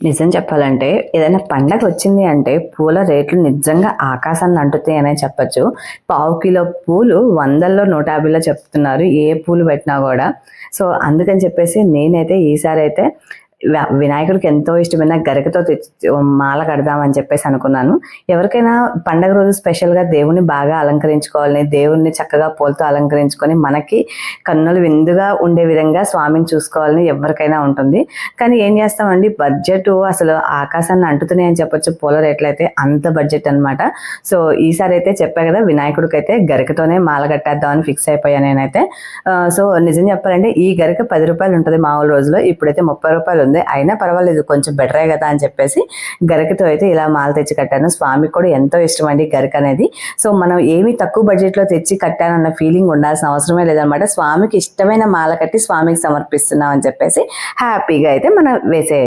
నిజం చెప్పాలంటే ఏదైనా పండగ వచ్చింది అంటే పూల రేట్లు నిజంగా ఆకాశాన్ని అంటుతాయి అనే చెప్పొచ్చు. పావు కిలో పూలు వందల్లో నూట యాభైలో చెప్తున్నారు. ఏ పూలు పెట్టినా కూడా. సో అందుకని చెప్పేసి నేనైతే ఈసారి అయితే వినాయకుడికి ఎంతో ఇష్టమైన గరికతో తెచ్చి మాల కడదామని చెప్పేసి అనుకున్నాను. ఎవరికైనా పండగ రోజు స్పెషల్గా దేవుని బాగా అలంకరించుకోవాలని దేవుణ్ణి చక్కగా పూలతో అలంకరించుకొని మనకి కన్నులు విందుగా ఉండే విధంగా స్వామిని చూసుకోవాలని ఎవరికైనా ఉంటుంది. కానీ ఏం చేస్తామండి? బడ్జెట్ అసలు ఆకాశాన్ని అంటుతున్నాయి అని చెప్పొచ్చు పూల రేట్లు అయితే అంత బడ్జెట్ అన్నమాట. సో ఈసారి అయితే చెప్పా కదా వినాయకుడికి అయితే గరికతోనే మాల కట్టేద్దాం అని ఫిక్స్ అయిపోయాను నేనైతే. సో నిజం చెప్పాలంటే ఈ గరిక పది రూపాయలు ఉంటుంది మామూలు రోజులో ఇప్పుడైతే ముప్పై రూపాయలు ఉంది. అయినా పర్వాలేదు కొంచెం బెటరే కదా అని చెప్పేసి గరికతో అయితే ఇలా మాల తెచ్చి కట్టాను. స్వామికి కూడా ఎంతో ఇష్టం అండి గరిక అనేది. సో మనం ఏమి తక్కువ బడ్జెట్లో తెచ్చి కట్టానన్న ఫీలింగ్ ఉండాల్సిన అవసరమే లేదనమాట స్వామికి ఇష్టమైన మాల కట్టి స్వామికి సమర్పిస్తున్నాం అని చెప్పేసి హ్యాపీగా అయితే మనం వేసే